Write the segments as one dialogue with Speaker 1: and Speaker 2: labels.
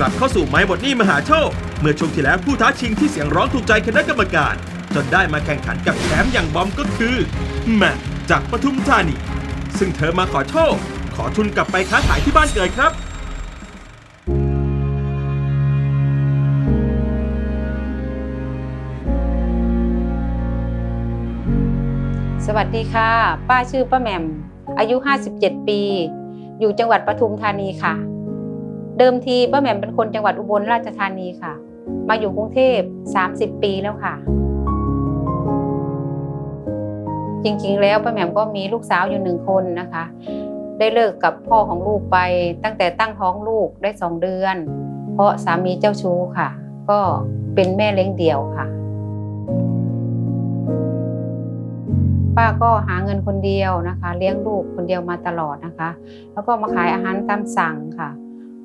Speaker 1: กลับเข้าสู่ไม้บทนี้มหาโชค เมื่อช่วงที่แล้วผู้ท้าชิงที่เสียงร้องถูกใจคณะกรรมการ จนได้มาแข่งขันกับแชมป์อย่างบอมก็คือแมทจากปทุมธานี ซึ่งเธอมาขอโชค ขอทุนกลับไปค้าขายที่บ้านเกิดครับ
Speaker 2: สวัสดีค่ะ ป้าชื่อป้าแหม่มอายุ 57 ปี อยู่จังหวัดปทุมธานีค่ะ เดิมทีป้าแหม่มเป็นคนจังหวัดอุบลราชธานีค่ะ มาอยู่กรุงเทพ 30 ปีแล้วค่ะ จริงๆ แล้วป้าแหม่มก็มีลูกสาวอยู่หนึ่งคนนะคะ ได้เลิกกับพ่อของลูกไป ตั้งแต่ตั้งท้องลูกได้สองเดือน เพราะสามีเจ้าชู้ค่ะ ก็เป็นแม่เลี้ยงเดี่ยวค่ะป้าก็หาเงินคนเดียวนะคะ เลี้ยงลูกคนเดียวมาตลอดนะคะ แล้วก็มาขายอาหารตามสั่งค่ะ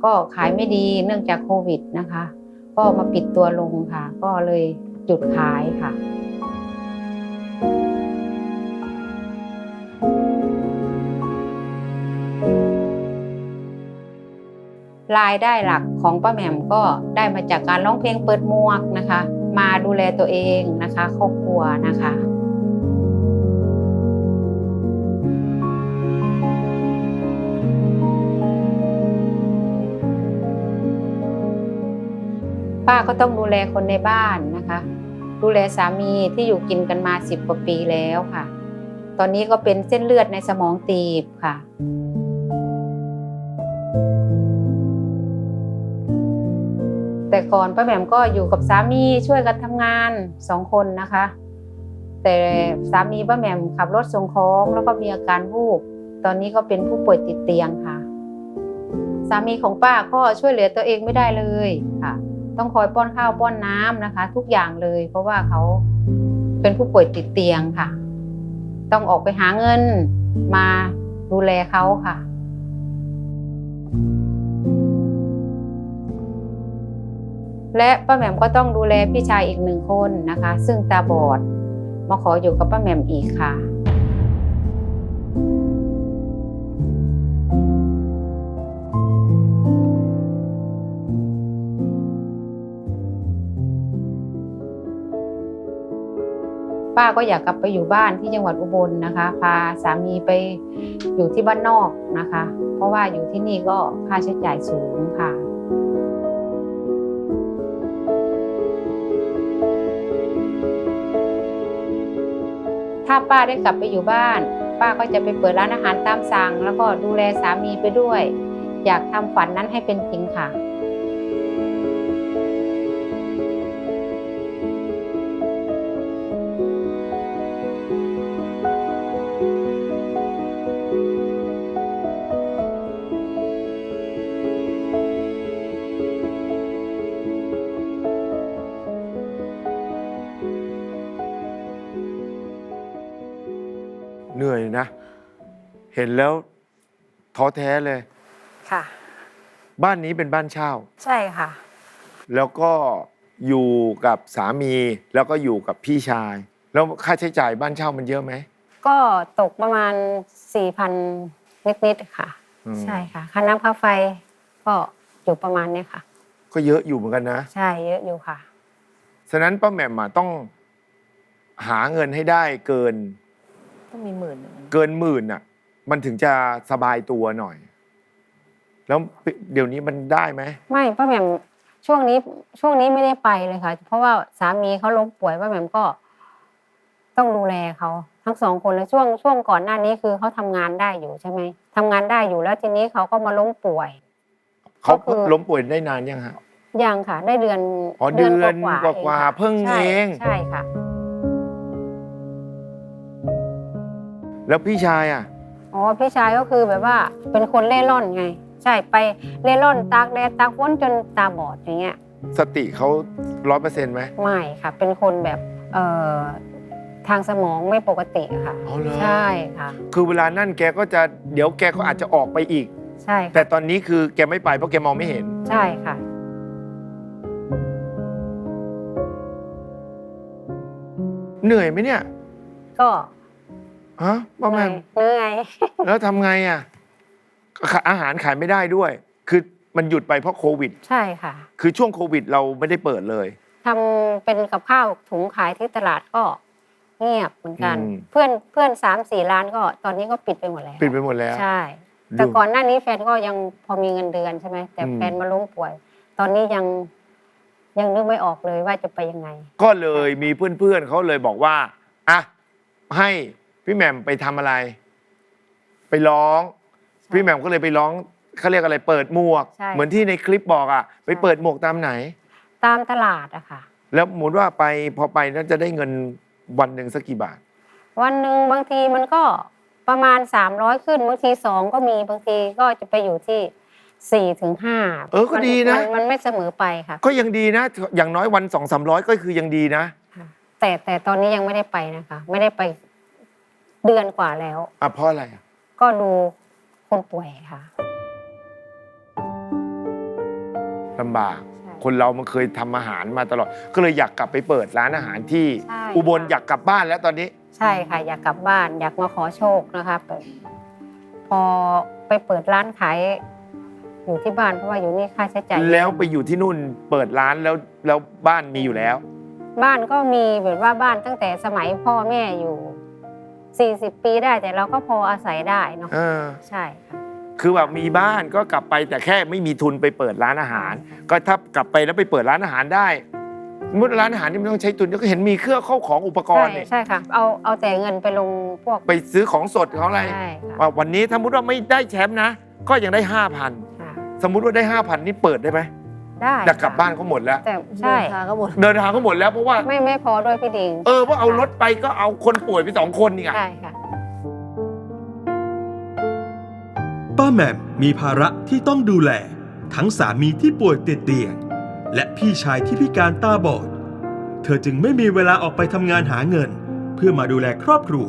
Speaker 2: ก็ขายไม่ดีเนื่องจากโควิดนะคะ ก็มาปิดตัวลงค่ะ ก็เลยหยุดขายค่ะรายได้หลักของป้าแหม่มก็ได้มาจากการร้องเพลงเปิดหมวกนะคะ มาดูแลตัวเองนะคะ ครอบครัวนะคะ ป้าก็ต้องดูแลคนในบ้านนะคะ ดูแลสามีที่อยู่กินกันมาสิบกว่าปีแล้วค่ะ ตอนนี้ก็เป็นเส้นเลือดในสมองตีบค่ะแต่ก่อนป้าแหม่มก็อยู่กับสามีช่วยกันทำงานสองคนนะคะ แต่สามีป้าแหม่มขับรถส่งของแล้วก็มีอาการวูบตอนนี้ก็เป็นผู้ป่วยติดเตียงค่ะ สามีของป้าก็ช่วยเหลือตัวเองไม่ได้เลยค่ะ ต้องคอยป้อนข้าวป้อนน้ำนะคะ ทุกอย่างเลย เพราะว่าเขาเป็นผู้ป่วยติดเตียงค่ะ ต้องออกไปหาเงินมาดูแลเขาค่ะและป้าแหม่มก็ต้องดูแลพี่ชายอีกหนึ่งคนนะคะ ซึ่งตาบอดมาขออยู่กับป้าแหม่มอีกค่ะ ป้าก็อยากกลับไปอยู่บ้านที่จังหวัดอุบลนะคะ พาสามีไปอยู่ที่บ้านนอกนะคะ เพราะว่าอยู่ที่นี่ก็ค่าใช้จ่ายสูงค่ะถ้าป้าได้กลับไปอยู่บ้าน ป้าก็จะไปเปิดร้านอาหารตามสั่ง แล้วก็ดูแลสามีไปด้วย อยากทำฝันนั้นให้เป็นจริงค่ะ
Speaker 3: เห็นแล้วท้อแท้เลย
Speaker 2: ค่ะ
Speaker 3: บ้านนี้เป็นบ้านเช่า
Speaker 2: ใช่ค่ะ
Speaker 3: แล้วก็อยู่กับสามีแล้วก็อยู่กับพี่ชาย แล้วค่าใช้จ่ายบ้านเช่ามันเยอะไหม
Speaker 2: ก็ตกประมาณสี่พันนิดๆค่ะ
Speaker 3: อืม
Speaker 2: ใช่ค่ะค่าน้ำค่าไฟก็อยู่ประมาณเนี้ยค่ะ
Speaker 3: ก็เยอะอยู่เหมือนกันนะ
Speaker 2: ใช่เยอะอยู่ค่ะ
Speaker 3: ฉะนั้นป้าแหม่มอะต้องหาเงินให้ได้เกิน
Speaker 2: ต้องมีหมื่นหนึ่ง
Speaker 3: เกินหมื่นอะ มันถึงจะสบายตัวหน่อย แล้วเดี๋ยวนี้มันได้ไหม
Speaker 2: ไม่ป้าแหม่มช่วงนี้ช่วงนี้ไม่ได้ไปเลยค่ะ เพราะว่าสามีเขาล้มป่วยป้าแหม่มก็ ต้องดูแลเขาทั้งสองคนเลยช่วงช่วงก่อนหน้านี้คือเขาทำงานได้อยู่ใช่ไหมทำงานได้อยู่แล้วทีนี้เขาก็มาล้มป่วย
Speaker 3: เขา
Speaker 2: ก็คือ
Speaker 3: ล้มป่วยได้นานยังฮะ
Speaker 2: ยังค่ะ ได้เดือน
Speaker 3: อ๋อเดือน
Speaker 2: ๆ
Speaker 3: กว่าๆ
Speaker 2: ค่ะ
Speaker 3: เพิ่ง
Speaker 2: ใช่
Speaker 3: เอง
Speaker 2: ใช่ค่ะ
Speaker 3: แล้วพี่ชายอะ
Speaker 2: อ๋อพี่ชายก็คือแบบว่าเป็นคนเล่ร่อนไง ใช่ไปเล่ร่อนตากแดดตากฝนจนตาบอดอย่างเงี้ย
Speaker 3: สติเขาร้อยเปอร์เซ็นต์ไหม
Speaker 2: ไม่ค่ะ เป็นคนแบบเอ่อทางสมองไม่ปกติอะค่ะ
Speaker 3: อ๋อเหรอ
Speaker 2: ใช่ค่ะ
Speaker 3: คือเวลานั่นแกก็จะเดี๋ยวแกก็อาจจะออกไปอีก
Speaker 2: ใช่
Speaker 3: แต่
Speaker 2: ค่ะ
Speaker 3: ตอนนี้คือแกไม่ไปเพราะแกมองไม่เห็น
Speaker 2: ใช่ค่ะ
Speaker 3: เหนื่อยไหมเนี่ย
Speaker 2: ก็
Speaker 3: ฮะป้าแหม่ม
Speaker 2: เหนื่อย
Speaker 3: แล้วทำไงอะขาอาหารขายไม่ได้ด้วย คือมันหยุดไปเพราะโควิด
Speaker 4: ใช่ค่ะ
Speaker 3: คือช่วงโควิดเราไม่ได้เปิดเลย
Speaker 4: ทำเป็นกับข้าวถุงขายที่ตลาดก็เงียบเหมือนกัน
Speaker 3: อืม
Speaker 4: เพื่อนเพื่อนสามสี่ร้านก็ตอนนี้ก็ปิดไปหมดแล้ว
Speaker 3: ปิดไปหมดแล้ว
Speaker 4: ใช่
Speaker 3: ดู
Speaker 4: แต่ก่อนหน้านี้แฟนก็ยังพอมีเงินเดือนใช่ไหมแต่
Speaker 3: อืม
Speaker 4: แฟนมาล้มป่วย ตอนนี้ยังยังนึกไม่ออกเลยว่าจะไปยังไง
Speaker 3: ก็เลยมีเพื่อนๆเขาเลยบอกว่าอะให้ พี่แหม่มไปทำอะไร ไปร้อง
Speaker 4: ใช่
Speaker 3: พี่แหม่มก็เลยไปร้องเขาเรียกอะไร เปิดหมวก
Speaker 4: ใช่
Speaker 3: เหมือนที่ในคลิปบอกอะ ไป
Speaker 4: ใช่
Speaker 3: เปิดหมวกตามไหน
Speaker 4: ตามตลาดอะค่ะ
Speaker 3: แล้วหมุนว่าไปพอไปนั้นจะได้เงินวันหนึ่งสักกี่บาท
Speaker 4: วันหนึ่งบางทีมันก็ประมาณสามร้อยขึ้นบางทีสองก็มีบางทีก็จะไปอยู่ที่สี่ถึงห้า
Speaker 3: เออก็ดีนะ
Speaker 4: มันไม่เสมอไปค่ะ
Speaker 3: ก็ยังดีนะ อย่างน้อยวันสองสามร้อยก็คือยังดีนะ
Speaker 4: ค่ะแต่แต่ตอนนี้ยังไม่ได้ไปนะคะ ไม่ได้ไป เดือนกว่าแล้ว
Speaker 3: อะเพราะอะไรอะ
Speaker 4: ก็ดูคนป่วยค่ะ
Speaker 3: ลำบาก
Speaker 4: ใช่
Speaker 3: คนเรามันเคยทำอาหารมาตลอด ก็เลยอยากกลับไปเปิดร้านอาหารที่
Speaker 4: ใช่
Speaker 3: อุบล
Speaker 4: ค่ะ
Speaker 3: อยากกลับบ้านแล้วตอนนี้
Speaker 4: ใช่ค่ะ อยากกลับบ้านอยากมาขอโชคนะคะเปิดพอไปเปิดร้านขายอยู่ที่บ้านเพราะว่าอยู่นี่ค่าใช้จ่ายเยอะ
Speaker 3: แล้วไปอยู่ที่นู่นเปิดร้านแล้วแล้วบ้านมีอยู่แล้ว
Speaker 4: บ้านก็มีแบบว่าบ้านตั้งแต่สมัยพ่อแม่อยู่ 40 ปีได้แต่เราก็พออาศัยได้เนาะ
Speaker 3: เออ
Speaker 4: ใช่ค่ะ
Speaker 3: คือแบบมีบ้านก็กลับไปแต่แค่ไม่มีทุนไปเปิดร้านอาหาร ก็ถ้ากลับไปแล้วไปเปิดร้านอาหารได้สมมติร้านอาหารที่ไม่ต้องใช้ทุนก็เห็นมีเครื่องเข้าของอุปกร
Speaker 4: ใช่
Speaker 3: ณ์เนี่ย
Speaker 4: ใช่ค่ะ เอาเอาแต่เงินไปลงพวก
Speaker 3: ไปซื้อของสดของอะไร
Speaker 4: ใช่ค่ะ
Speaker 3: ว่าวันนี้ถ้ามุติว่าไม่ได้แชมป์นะ ก็ยังได้ห้าพัน
Speaker 4: ค่ะ
Speaker 3: สมมุติว่าได้ห้าพันนี่เปิดได้ไหม
Speaker 4: ได้
Speaker 3: แต่กลับบ้านเขาหมดแล้ว
Speaker 4: แต่ใช่
Speaker 5: เดินทางก็หมด
Speaker 3: เดินทางเขาหมดแล้วเพราะว่า
Speaker 4: ไม่ไม่พอด้วยพี่ดิง
Speaker 3: เออว่าเอารถไปก็เอาคนป่วยไปสองคนนี่ไง
Speaker 4: ใช่ค่ะ
Speaker 1: ป้าแหม่มมีภาระที่ต้องดูแล ทั้งสามีที่ป่วยติดเตียง และพี่ชายที่พิการตาบอด เธอจึงไม่มีเวลาออกไปทำงานหาเงิน เพื่อมาดูแลครอบครัว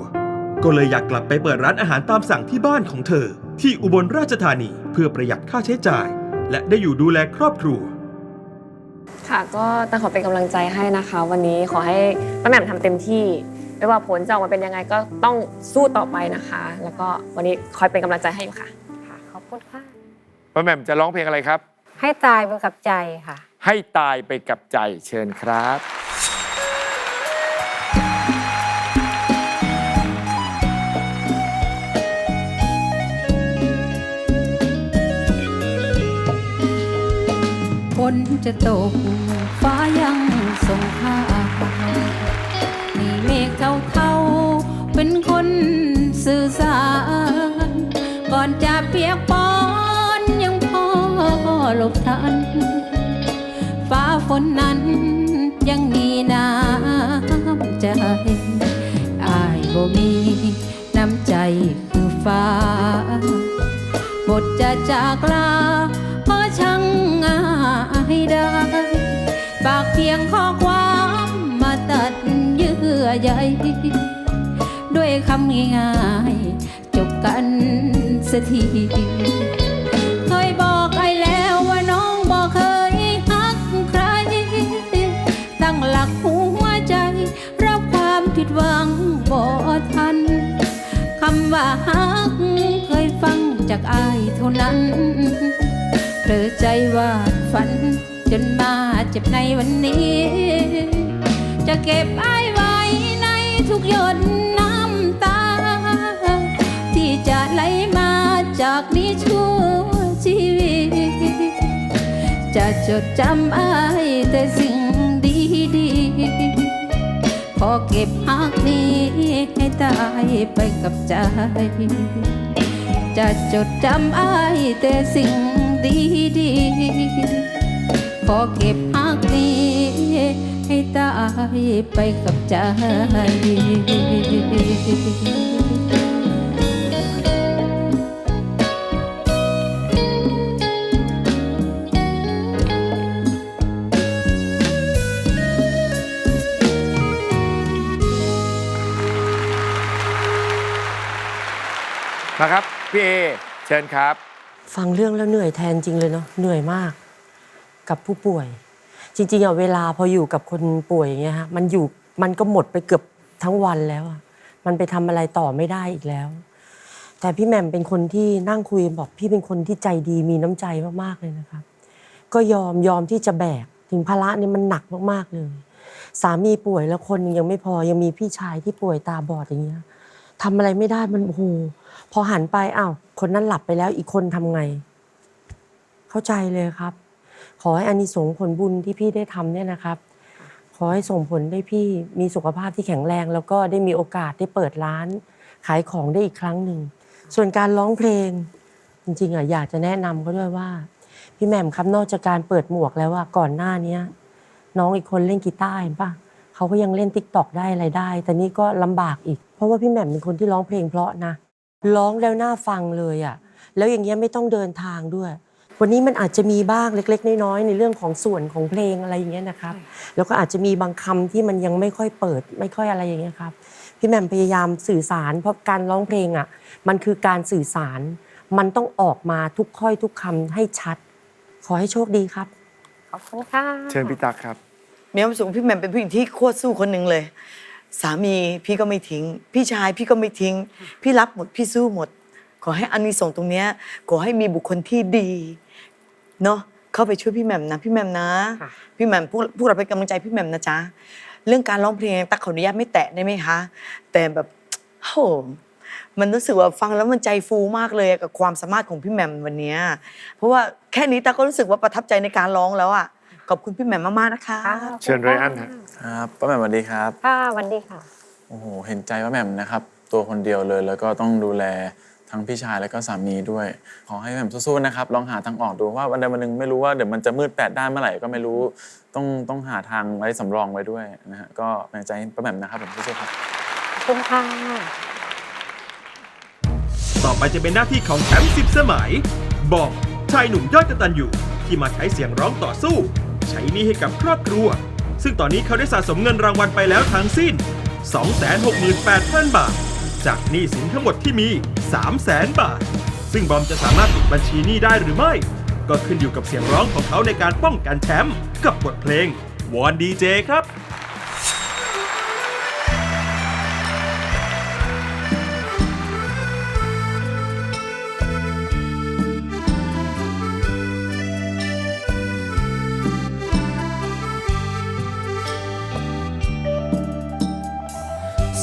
Speaker 1: ก็เลยอยากกลับไปเปิดร้านอาหารตามสั่งที่บ้านของเธอ ที่อุบลราชธานีเพื่อประหยัดค่าใช้จ่าย และได้อยู่ดูแลครอบครัว
Speaker 5: ค่ะก็ต้องขอเป็นกำลังใจให้นะคะ วันนี้ขอให้ป้าแหม่มทำเต็มที่ ไม่ว่าผลจะออกมาเป็นยังไงก็ต้องสู้ต่อไปนะคะ แล้วก็วันนี้คอยเป็นกำลังใจให้อยู่ค่ะ
Speaker 4: ค่ะขอบคุณค่ะ
Speaker 3: ป้าแหม่มจะร้องเพลงอะไรครับ
Speaker 4: ให้ตายไปกับใจค่ะ
Speaker 3: ให้ตายไปกับใจเชิญครับ
Speaker 6: นจะตก ฟ้ายังส่งข้าวมีเมฆเทาเทาๆเป็นคนสื่อสาร ก่อนจะเปียกปอนยังพอหลบทัน ฟ้าฝนนั้นยังมีน้ำใจอายบ่มีน้ำใจคือฟ้า บทจะจากลา ได้ ปากเพียงข้อความมาตัดเยื่อใยด้วยคำง่ายๆจบกันสักทีเคยบอกไอ้แล้วว่าน้องบอกเคยฮักใคร ตั้งหลักหัวใจ รับความผิดหวังบ่ทันคำว่าฮักเคยฟังจากอายเท่านั้นเปิดใจว่าฝัน จนมาเจ็บในวันนี้ จะเก็บไอไว้ในทุกหยดน้ำตา ที่จะไหลมาจากนี้ชั่วชีวิต จะจดจำไอายแต่สิ่งดีๆขอเก็บฮักนี้ให้ตายไปกับใจ จะจดจำไอายแต่สิ่งดีๆ ขอเก็บฮักนี้ให้ตายไปกับใจ
Speaker 3: มาครับ พี่เอ เชิญครับ
Speaker 7: ฟังเรื่องแล้วเหนื่อยแทนจริงเลยเนาะเหนื่อยมาก กับผู้ป่วย จริงๆอะเวลาพออยู่กับคนป่วยอย่างเงี้ยฮะมันอยู่มันก็หมดไปเกือบทั้งวันแล้วอะมันไปทำอะไรต่อไม่ได้อีกแล้ว แต่พี่แหม่มเป็นคนที่นั่งคุยบอกพี่เป็นคนที่ใจดีมีน้ำใจมากๆเลยนะครับ ก็ยอมยอมที่จะแบกถึงภาระนี่มันหนักมากๆเลย สามีป่วยแล้วคนหนึ่งยังไม่พอยังมีพี่ชายที่ป่วยตาบอดอย่างเงี้ยทำอะไรไม่ได้มันโอ้โหพอหันไปอ้าวคนนั้นหลับไปแล้วอีกคนทำไง เข้าใจเลยครับ ขอให้อานิสงส์ผลบุญที่พี่ได้ทำเนี่ยนะครับ ขอให้ส่งผลให้พี่มีสุขภาพที่แข็งแรง แล้วก็ได้มีโอกาสได้เปิดร้าน ขายของได้อีกครั้งหนึ่ง ส่วนการร้องเพลง จริงๆอะอยากจะแนะนำเขาด้วยว่า พี่แหม่มครับนอกจากการเปิดหมวกแล้วว่าก่อนหน้าเนี้ยน้องอีกคนเล่นกีตาร์เห็นปะเขาก็ยังเล่นติ๊กตอกได้อะไรได้ แต่นี่ก็ลำบากอีก เพราะว่าพี่แหม่มเป็นคนที่ร้องเพลงเพราะนะ ร้องแล้วน่าฟังเลยอะ แล้วอย่างเงี้ยไม่ต้องเดินทางด้วย วันนี้มันอาจจะมีบ้างเล็ก ๆ น้อยๆในเรื่องของส่วนของเพลงอะไรอย่างเงี้ยนะครับแล้วก็อาจจะมีบางคำที่มันยังไม่ค่อยเปิด ไม่ค่อยอะไรอย่างเงี้ยครับพี่แหม่มพยายามสื่อสาร เพราะการร้องเพลงอะมันคือการสื่อสาร มันต้องออกมาทุกค่อยทุกคำให้ชัด ขอให้โชคดีครับ
Speaker 4: ขอบคุณค่ะ
Speaker 3: เชิญพี่ตักครับ
Speaker 8: มีความรู้สึกว่าพี่แหม่มเป็นผู้หญิงที่โคตรสู้คนหนึ่งเลย สามีพี่ก็ไม่ทิ้ง พี่ชายพี่ก็ไม่ทิ้ง พี่รับหมดพี่สู้หมด ขอให้อานิสงส์ตรงเนี้ยขอให้มีบุคคลที่ดี เนาะเข้าไปช่วยพี่แหม่มนะพี่แหม่มนะ
Speaker 4: ค่ะ
Speaker 8: พี่แหม่มพวกพวกเราเป็นกำลังใจพี่แหม่มนะจ๊ะเรื่องการร้องเพลงตักขออนุญาตไม่แตะได้ไหมคะ แต่แบบโหมันรู้สึกว่าฟังแล้วมันใจฟูมากเลยกับความสามารถของพี่แหม่มวันเนี้ยเพราะว่าแค่นี้ตักก็รู้สึกว่าประทับใจในการร้องแล้วอะขอบคุณพี่แหม่มมากๆนะคะ
Speaker 3: เชิญไรอันฮะ
Speaker 9: ครับป้าแหม่มสวัสดีครับ
Speaker 4: ค่ะวันดีค่ะ
Speaker 9: โอ้โห เห็นใจป้าแหม่มนะครับ ตัวคนเดียวเลยแล้วก็ต้องดูแล ทั้งพี่ชายแล้วก็สามีด้วย ขอให้แหม่มสู้ๆนะครับลองหาทางออกดูว่าวันใดวันหนึ่งไม่รู้ว่าเดี๋ยวมันจะมืดแปดด้านเมื่อไหร่ก็ไม่รู้ต้องต้องหาทางไว้สำรองไว้ด้วยนะฮะก็เป็นใจให้ป้าแหม่มนะครับผมสู้ๆครับ
Speaker 4: ขอบคุณค่ะ
Speaker 1: ต่อไปจะเป็นหน้าที่ของแชมป์สิบสมัย บอมชายหนุ่มยอดกตัญญูที่มาใช้เสียงร้องต่อสู้ ใช้หนี้ให้กับครอบครัว ซึ่งตอนนี้เขาได้สะสมเงินรางวัลไปแล้วทั้งสิ้น 268,000 บาท จากหนี้สินทั้งหมดที่มี 300,000บาท ซึ่งบอมจะสามารถปิดบัญชีหนี้ได้หรือไม่ ก็ขึ้นอยู่กับเสียงร้องของเขาในการป้องกันแชมป์กับบทเพลงวอนดีเจครับ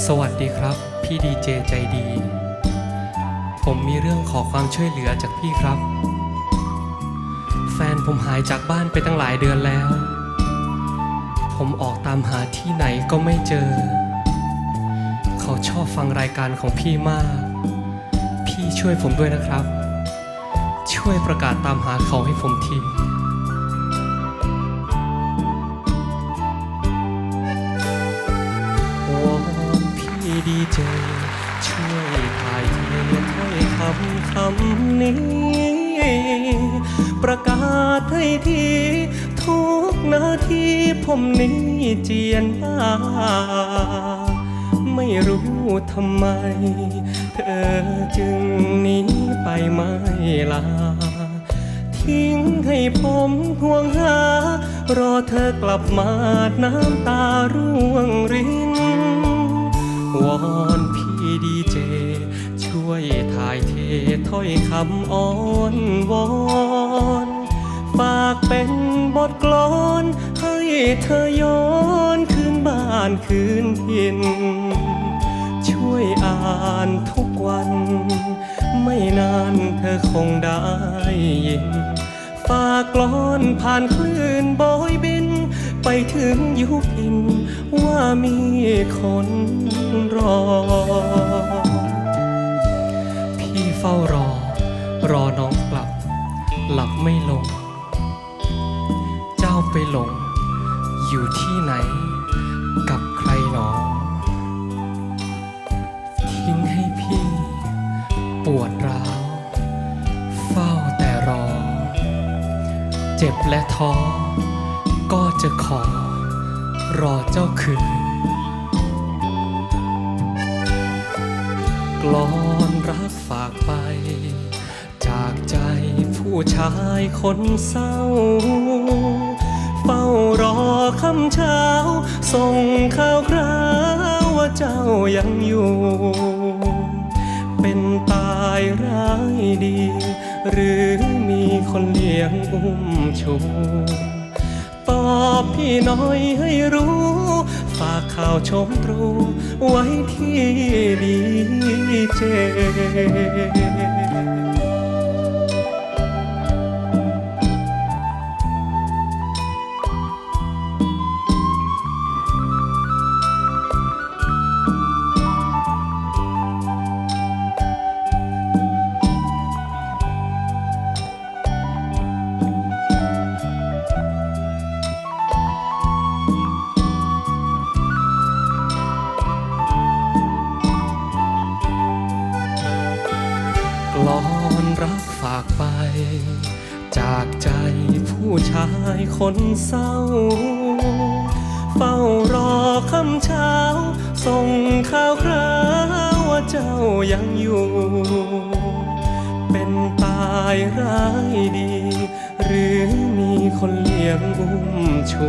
Speaker 10: สวัสดีครับ พี่ดีเจใจดี ผมมีเรื่องขอความช่วยเหลือจากพี่ครับ แฟนผมหายจากบ้านไปตั้งหลายเดือนแล้ว ผมออกตามหาที่ไหนก็ไม่เจอ เขาชอบฟังรายการของพี่มาก พี่ช่วยผมด้วยนะครับ ช่วยประกาศตามหาเขาให้ผมที ดีเจช่วยถ่ายเทถ้อยคำคำนี้ ประกาศให้ทีทุกนาทีผมนี้เจียนบ้า ไม่รู้ทำไม เธอจึงหนีไปไม่ลา ทิ้งให้ผมห่วงหารอเธอกลับมาน้ำตาร่วงริน วอนพี่ดีเจ ช่วยถ่ายเทถ้อยคำอ้อนวอน ฝากเป็นบทกลอน ให้เธอย้อนคืนบ้านคืนถิ่นช่วยอ่านทุกวัน ไม่นานเธอคงได้ยิน ฝากกลอนผ่านคลื่นบอยบิน ไปถึงยุพินว่ามีคนรอ พี่เฝ้ารอ รอน้องกลับ หลับไม่ลง เจ้าไปหลง อยู่ที่ไหน กับใครหนอ ทิ้งให้พี่ ปวดร้าว เฝ้าแต่รอ เจ็บและท้อ ก็จะขอรอเจ้าคืน กลอนรักฝากไป จากใจผู้ชายคนเศร้า เฝ้ารอคำเช้า ส่งข่าวคราวว่าเจ้ายังอยู่ เป็นตายร้ายดี หรือมีคนเลี้ยงอุ้มชู อบพี่น้อยให้รู้ ฝากข่าวชมตรู ไว้ที่ดีเจ คนเศร้า เฝ้ารอคำเช้า ส่งข่าวคราวว่าเจ้ายังอยู่ เป็นตายร้ายดี หรือมีคนเลี้ยงอุ้มชู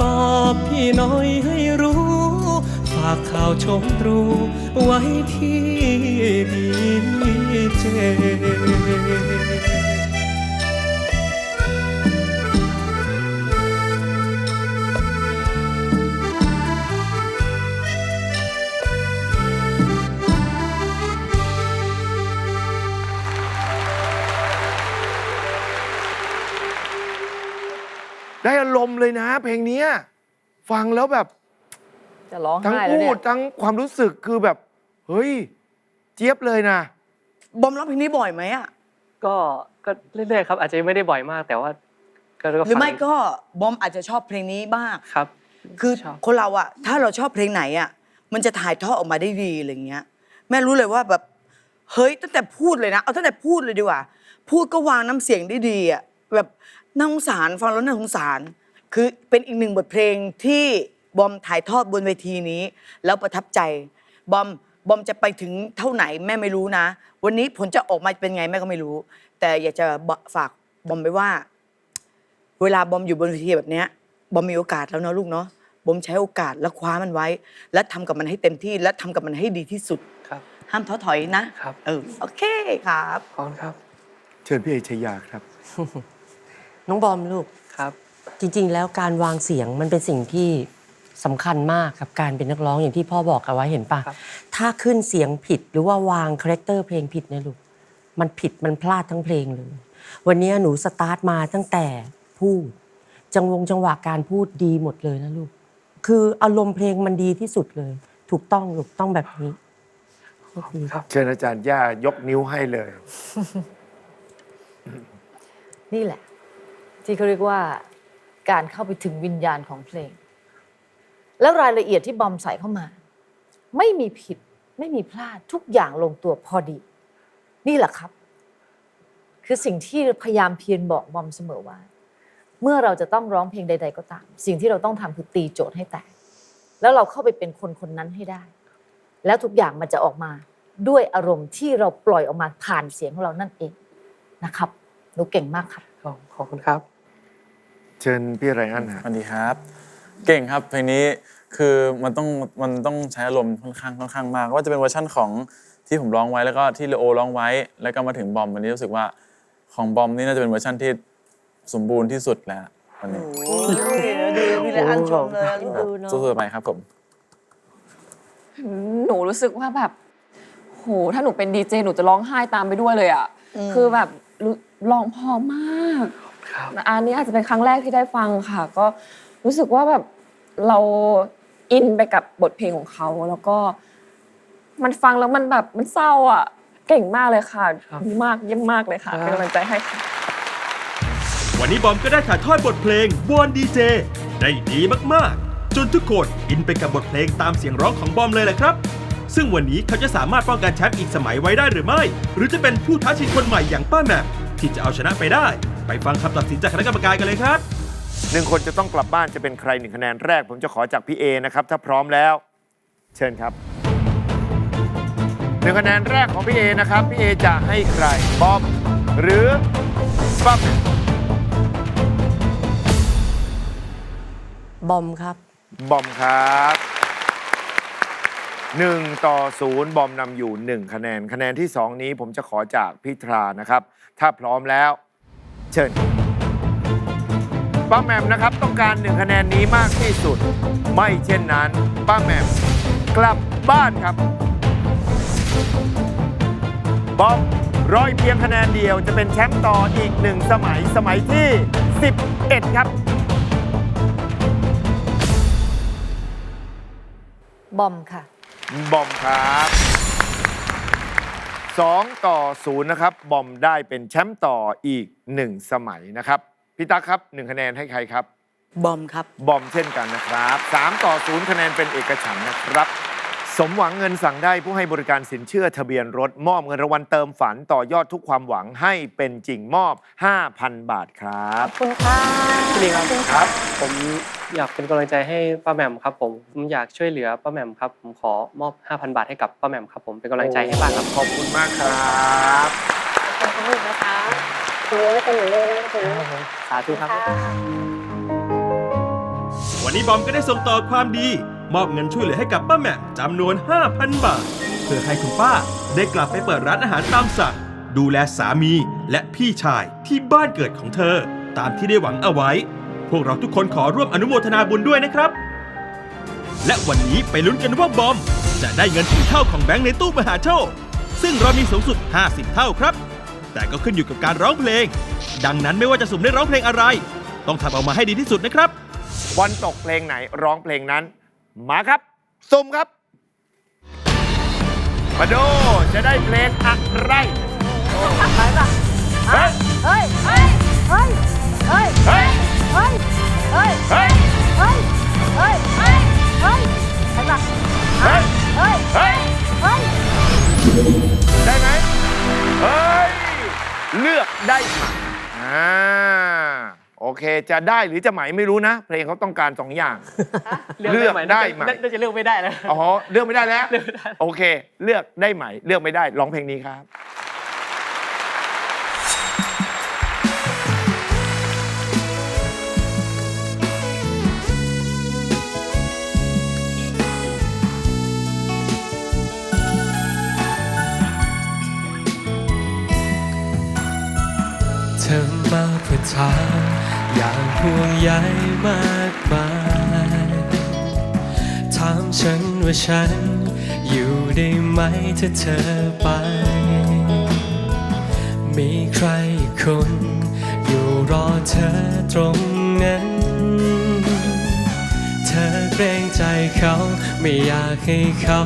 Speaker 10: ตอบพี่น้อยให้รู้ ฝากข่าวชมตรูไว้ที่ดีเจ
Speaker 3: ได้อารมณ์เลยนะ เพลงเนี้ยฟังแล้วแบบ
Speaker 11: จะร้อง
Speaker 3: ทั้ง
Speaker 11: ไห้แล้ว
Speaker 3: พู
Speaker 11: เนี่
Speaker 3: ด
Speaker 11: ย
Speaker 3: ทั้งความรู้สึกคือแบบ เฮ้ย เจี๊ยบเลยนะ
Speaker 8: บอมร้องเพลงนี้บ่อยไหมอะ
Speaker 12: ก็ก็เรื่อยๆครับ อาจจะไม่ได้บ่อยมากแต่ว่า ก็ก็
Speaker 8: หรือไม่
Speaker 12: ฟัง
Speaker 8: ก็บอมอาจจะชอบเพลงนี้บ้าง
Speaker 12: ครับ
Speaker 8: คือ
Speaker 12: ชอบ
Speaker 8: คนเราอะถ้าเราชอบเพลงไหนอะมันจะถ่ายทอดออกมาได้ดีอะไรเงี้ย แม่รู้เลยว่าแบบ เฮ้ยตั้งแต่พูดเลยนะ เอาตั้งแต่พูดเลยดีกว่า พูดก็วางน้ำเสียงได้ดีอะ แบบน่าสงสารฟังแล้วน่าสงสาร คือเป็นอีกหนึ่งบทเพลงที่บอมถ่ายทอดบนเวทีนี้ แล้วประทับใจ บอมบอมจะไปถึงเท่าไหนแม่ไม่รู้นะ วันนี้ผลจะออกมาเป็นไงแม่ก็ไม่รู้ แต่อยากจะบอกฝากบอมไปว่า เวลาบอมอยู่บนเวทีแบบเนี้ยบอมมีโอกาสแล้วเนาะลูกเนาะบอมใช้โอกาสและคว้ามันไว้ และทำกับมันให้เต็มที่ และทำกับมันให้ดีที่สุด
Speaker 12: ครับ
Speaker 8: ห้ามท้อถอยนะครับ เออโอเคครับ
Speaker 12: ขอบคุณครับ
Speaker 3: เชิญพี่เอชยาครับ
Speaker 7: น้องบอมลูก
Speaker 12: ครับ
Speaker 7: จริง ๆ แล้วการวางเสียงมันเป็นสิ่งที่สำคัญมากกับการเป็นนักร้องอย่างที่พ่อบอกกันไว้เห็นปะ
Speaker 12: ครับ
Speaker 7: ถ้าขึ้นเสียงผิดหรือว่าวางคาแรคเตอร์เพลงผิดเนี่ยลูก มันผิดมันพลาดทั้งเพลงเลย วันนี้หนูสตาร์ทมาตั้งแต่พูด จังวงจังหวะการพูดดีหมดเลยนะลูก คืออารมณ์เพลงมันดีที่สุดเลย ถูกต้องลูกต้องแบบนี้
Speaker 12: ขอบคุณครับ
Speaker 3: เชิญอาจารย์ย่ายกนิ้วให้เลย
Speaker 11: นี่แหละ ที่เขาเรียกว่าการเข้าไปถึงวิญญาณของเพลง แล้วรายละเอียดที่บอมใส่เข้ามา ไม่มีผิดไม่มีพลาดทุกอย่างลงตัวพอดี นี่แหละครับ คือสิ่งที่พยายามเพียรบอกบอมเสมอว่า เมื่อเราจะต้องร้องเพลงใด ๆ ก็ตาม สิ่งที่เราต้องทำคือตีโจทย์ให้แตกแล้วเราเข้าไปเป็นคนคนนั้นให้ได้ แล้วทุกอย่างมันจะออกมาด้วยอารมณ์ที่เราปล่อยออกมาผ่านเสียงของเรานั่นเองนะครับหนูเก่งมากครับ
Speaker 12: ขอบคุณครับ
Speaker 3: เชิญพี่ไรอัน
Speaker 9: ส
Speaker 3: ฮะ
Speaker 9: วัสดีครับ เก่งครับเพลงนี้คือมันต้องมันต้องใช้อารมณ์ค่อนข้างค่อนข้างมากว่าจะเป็นเวอร์ชั่นของที่ผมร้องไว้แล้วก็ที่เลโอร้องไว้ แล้วก็มาถึงบอมวันนี้รู้สึกว่าของบอมนี่น่าจะเป็นเวอร์ชันที่สมบูรณ์ที่สุดแล้ววันนี้
Speaker 8: โอ้ยดูมีแต่อันชมเลยลูก
Speaker 7: ดูเนอะ
Speaker 9: สู้ๆไปครับผม
Speaker 5: หนูรู้สึกว่าแบบ โห ถ้าหนูเป็นดีเจหนูจะร้องไห้ตามไปด้วยเลยอะ
Speaker 8: อืม
Speaker 5: คือแบบรู้ร้องเพอมาก
Speaker 12: ครับ
Speaker 5: อันนี้อาจจะเป็นครั้งแรกที่ได้ฟังค่ะ ก็รู้สึกว่าแบบเราอินไปกับบทเพลงของเขา แล้วก็ มันฟังแล้วมันแบบมันเศร้าอะเก่งมากเลยค่ะ
Speaker 12: ครับ
Speaker 5: ดีมากเยี่ยมมากเลยค่ะ
Speaker 12: ครับ
Speaker 5: เป็นกำลังใจให้ค่ะ
Speaker 1: วันนี้บอมก็ได้ถ่ายทอดบทเพลงวอนดีเจได้ดีมากๆ จนทุกคนอินไปกับบทเพลงตามเสียงร้องของบอมเลยแหละครับ ซึ่งวันนี้เขาจะสามารถป้องกันแชมป์อีกสมัยไว้ได้หรือไม่ หรือจะเป็นผู้ท้าชิงคนใหม่อย่างป้าแหม่มที่จะเอาชนะไปได้ ไปฟังคำตัดสินจากคณะกรรมการกันเลยครับ
Speaker 3: หนึ่งคนจะต้องกลับบ้านจะเป็นใครหนึ่งคะแนนแรก ผมจะขอจากพี่เอนะครับ ถ้าพร้อมแล้ว เชิญครับหนึ่งคะแนนแรกของพี่เอนะครับพี่เอจะให้ใครบอมหรือปั๊ม
Speaker 7: บอมครับ
Speaker 3: บอมครับ1ต่อ0บอมนำอยู่1คะแนนคะแนนที่2นี้ผมจะขอจากพิธรานะครับ ถ้าพร้อมแล้ว เชิญป้าแหม่มนะครับต้องการ1คะแนนนี้มากที่สุด ไม่เช่นนั้น ป้าแหม่มกลับบ้านครับบอมร้อยเพียงคะแนนเดียวจะเป็นแชมป์ต่ออีกหนึ่งสมัยสมัยที่ 11 ครับ
Speaker 11: บอมค่ะ
Speaker 3: บอมครับ 2 ต่อ 0 นะครับ บอมได้เป็นแชมป์ต่ออีก 1 สมัยนะครับ พี่ตั๊กครับ 1 คะแนนให้ใครครับ
Speaker 8: บอมครับ
Speaker 3: บอมเช่นกันนะครับ 3 ต่อ 0 คะแนนเป็นเอกฉันท์นะครับ สมหวังเงินสั่งได้ผู้ให้บริการสินเชื่อทะเบียนรถ มอบเงินรางวัลเติมฝันต่อยอดทุกความหวังให้เป็นจริงมอบ 5,000 บาทครับ
Speaker 4: ขอบคุณค่ะ
Speaker 12: พี่ลิงครับ
Speaker 4: ขอณ
Speaker 3: ครับ
Speaker 12: ผมอยากเป็นกำลังใจให้ป้าแหม่มครับผม ผมอยากช่วยเหลือป้าแหม่มครับ ผมขอมอบ 5,000 บาทให้กับป้าแหม่มครับผม เป็นกำลังใจให้ป้าครับ
Speaker 3: ขอบคุณมากครับ
Speaker 4: ขอบคุณลูกนะคะคุณเลี้ยงเป็นอย่างนี้นะคุณ
Speaker 12: สาธุครับ
Speaker 1: วันนี้บอมก็ได้ส่งต่อความดี มอบเงินช่วยเหลือให้กับป้าแหม่มจำนวน 5,000 บาท เพื่อให้คุณป้าได้กลับไปเปิดร้านอาหารตามสั่ง ดูแลสามีและพี่ชายที่บ้านเกิดของเธอ ตามที่ได้หวังเอาไว้ พวกเราทุกคนขอร่วมอนุโมทนาบุญด้วยนะครับ และวันนี้ไปลุ้นกันว่าบอม จะได้เงินกี่เท่าของแบงค์ในตู้มหาโชค ซึ่งเรามีสูงสุด 50 เท่าครับ แต่ก็ขึ้นอยู่กับการร้องเพลง ดังนั้นไม่ว่าจะสุ่มได้ร้องเพลงอะไร ต้องทำออกมาให้ดีที่สุดนะครับ
Speaker 3: วันตกเพลงไหนร้องเพลงนั้น มาครับซุ่มครับ มาดูจะได้เพลงอะไรเฮ้ย
Speaker 11: เฮ้ย เฮ้ย เฮ้ย เฮ้ย
Speaker 3: เฮ้ย
Speaker 11: เฮ้ย เฮ้ย
Speaker 3: เฮ้ย
Speaker 11: เฮ้ย เฮ้ย เฮ้ย เฮ้ยใช่ปะ
Speaker 3: เฮ้ย
Speaker 11: เฮ้ย
Speaker 3: เฮ้ย
Speaker 11: เฮ้ย
Speaker 3: ได้ไหมเฮ้ย เลือกได้ไหมอ่า โอเค จะได้หรือจะไหมไม่รู้นะ เพลงเขาต้องการสองอย่าง เลือกได้ไหม
Speaker 12: น่าจะเลือกไม่ได้แล้ว
Speaker 3: อ๋อเลือกไม่ได้แล้ว
Speaker 12: เลือกไม่ได้
Speaker 3: โอเค เลือกได้ไหม เลือกไม่ได้ร้องเพลงนี้ครับ
Speaker 10: เธอมาเพื่อถาม อย่างห่วงใยมากมายถามฉันว่าฉันอยู่ได้ไหมถ้าเธอไป มีใครคน อยู่รอเธอตรงนั้น เธอเกรงใจเขา ไม่อยากให้เขา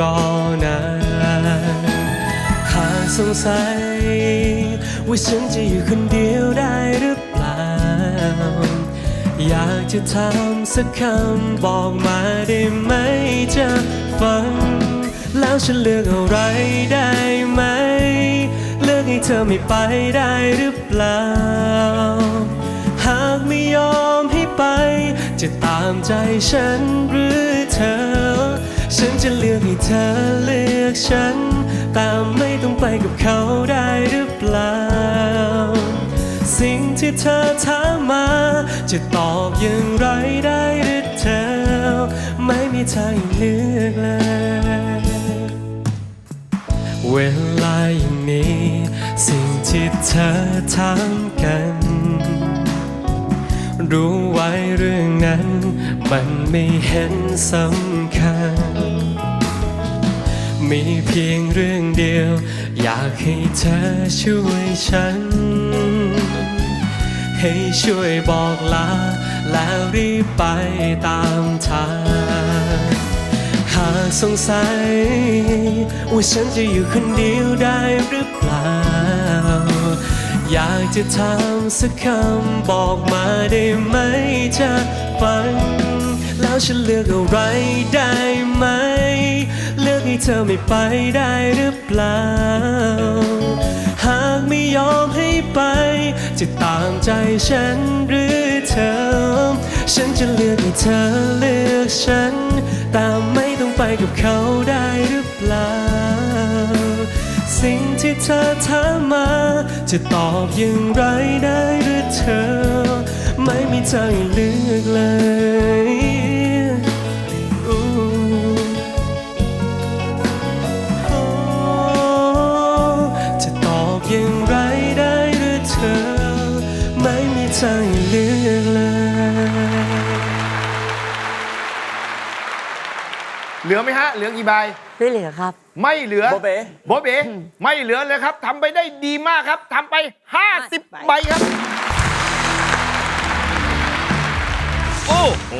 Speaker 10: รอนานหากสงสัย ว่าฉันจะอยู่คนเดียวได้หรือ อยากจะถามสักคำบอกมาได้ไหมจะฟัง แล้วฉันเลือกอะไรได้ไหม เลือกให้เธอไม่ไปได้หรือเปล่า หากไม่ยอมให้ไป จะตามใจฉันหรือเธอ ฉันจะเลือกให้เธอเลือกฉัน แต่ไม่ต้องไปกับเขาได้หรือเปล่า สิ่งที่เธอถามมา จะตอบอย่างไรได้หรือเธอ ไม่มีทางเลือกเลย เวลาอย่างนี้ สิ่งที่เธอถามกัน รู้ไว้เรื่องนั้น มันไม่เห็นสำคัญ มีเพียงเรื่องเดียว อยากให้เธอช่วยฉัน ให้ช่วยบอกลา แล้วรีบไปตามทาง หากสงสัย ว่าฉันจะอยู่คนเดียวได้หรือเปล่า อยากจะถามสักคำบอกมาได้ไหมจะฟัง แล้วฉันเลือกอะไรได้ไหม เลือกให้เธอไม่ไปได้หรือเปล่า หากไม่ยอมให้ ไป จะตามใจฉันหรือเธอ ฉันจะเลือกให้เธอเลือกฉันแต่ไม่ต้องไปกับเขาได้หรือเปล่า สิ่งที่เธอถามมา จะตอบอย่างไรได้หรือเธอ ไม่มีให้เลือกเลย
Speaker 3: เหลือไหมฮะ เหลือกี่ใบ
Speaker 7: ไม่เหลือครับ
Speaker 3: ไม่เหลือ
Speaker 9: โบเบ๋
Speaker 3: โบเบ๋ไม่เหลือเลยครับทำไปได้ดีมากครับทำไป 50 ใบครับ
Speaker 1: โอ้โห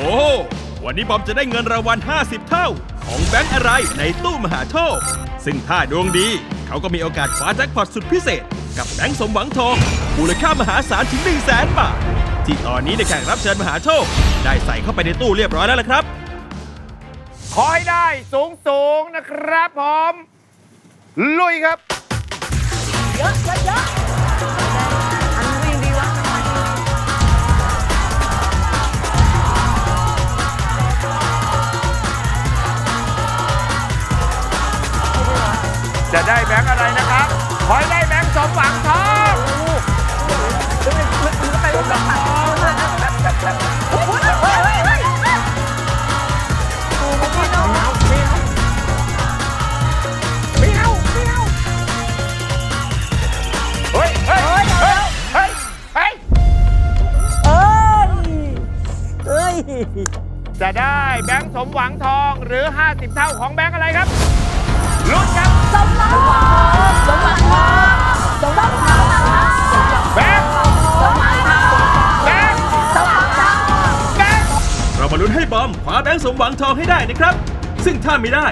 Speaker 1: วันนี้บอมจะได้เงินรางวัล 50 เท่า ของแบงค์อะไรในตู้มหาโชค ซึ่งถ้าดวงดี เขาก็มีโอกาสคว้าแจ็คพอตสุดพิเศษ กับแบงค์สมหวังทองมูลค่ามหาศาลถึง1 0 0 0 0แสนบาท ที่ตอนนี้ในแขกรับเชิญมหาโชค ได้ใส่เข้าไปในตู้เรียบร้อยแล้วละครับ
Speaker 3: ขอให้ได้สูงสูงๆนะครับผม ลุยครับ เยอะเย
Speaker 7: อะ
Speaker 3: จะได้แบงค์อะไรนะครับ 50 เท่าของแบงค์อะไรครับลุ้นครับสมหวังทองสมหวังทองสมหวังทองแบงค์สมหวังทองแบงค์สมหวังทองแบงค์
Speaker 1: เรามาลุ้นให้บอมคว้าแบงค์สมหวังทองให้ได้นะครับ ซึ่งถ้าไม่ได้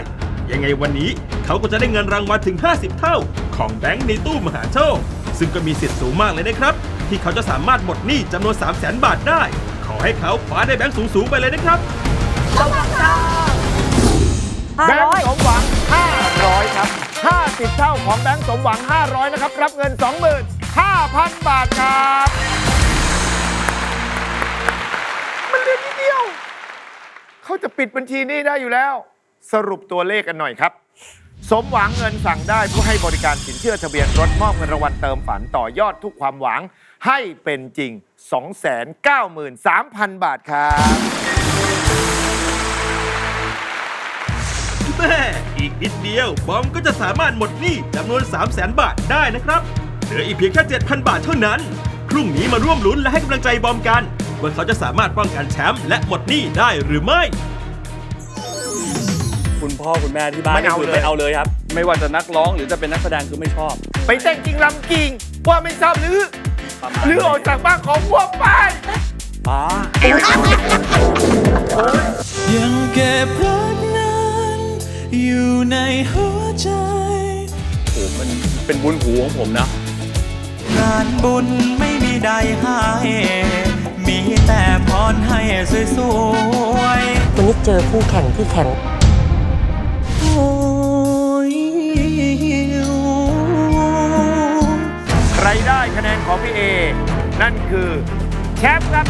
Speaker 1: ยังไงวันนี้เขาก็จะได้เงินรางวัลถึง 50 เท่า ของแบงค์ในตู้มหาโชคซึ่งก็มีสิทธิ์สูงมากเลยนะครับ ที่เขาจะสามารถหมดหนี้จำนวน 3 0 0 0 0 0 บาทได้ ขอให้เขาคว้าได้แบงค์สูงๆไปเลยนะครับ
Speaker 3: 50เท่าของแบงค์สมหวัง 500 นะครับ รับเงิน 25,000 บาทครับ มันเหลือนิดเดียว เขาจะปิดบัญชีนี้ได้อยู่แล้ว สรุปตัวเลขกันหน่อยครับ สมหวังเงินสั่งได้ผู้ให้บริการสินเชื่อทะเบียนรถมอบเงินรางวัลเติมฝันต่อยอดทุกความหวังให้เป็นจริง 293,000 บาทครับ
Speaker 1: แม่ อีกนิดเดียว บอมก็จะสามารถหมดหนี้จำนวน 3 0 0 0 0 0บาทได้นะครับเหลืออีกเพียงแค่7,000 บาทเท่านั้น พรุ่งนี้มาร่วมลุ้นและให้กำลังใจบอมกัน ว่าเขาจะสามารถป้องกันแชมป์และหมดหนี้ได้หรือไม่
Speaker 13: คุณพ่อคุณแม่ที่บ้าน
Speaker 3: ไม่เอา
Speaker 13: คือ
Speaker 3: เลย
Speaker 13: ไม่เอาเลยครับ ไม่ว่าจะนักร้องหรือจะเป็นนักแสดงคือไม่ชอบ
Speaker 3: ไปเต้นจริงลำกิ่งว่าไม่ชอบหรือ หรือออกจากบ้านของพวกป้าย
Speaker 13: ป้า
Speaker 10: ยังเก็บรักนั้น อยู่ในหัวใจ
Speaker 13: โอ้มันเป็นบุญหูของผมนะ
Speaker 10: งานบุญไม่มีใดให้ มีแต่พรให้สวยๆ
Speaker 7: วันนี้เจอคู่แข่งที่แข็ง
Speaker 10: โอ้ย
Speaker 3: ใครได้คะแนนของพี่เอ นั่นคือแชมป์ครับ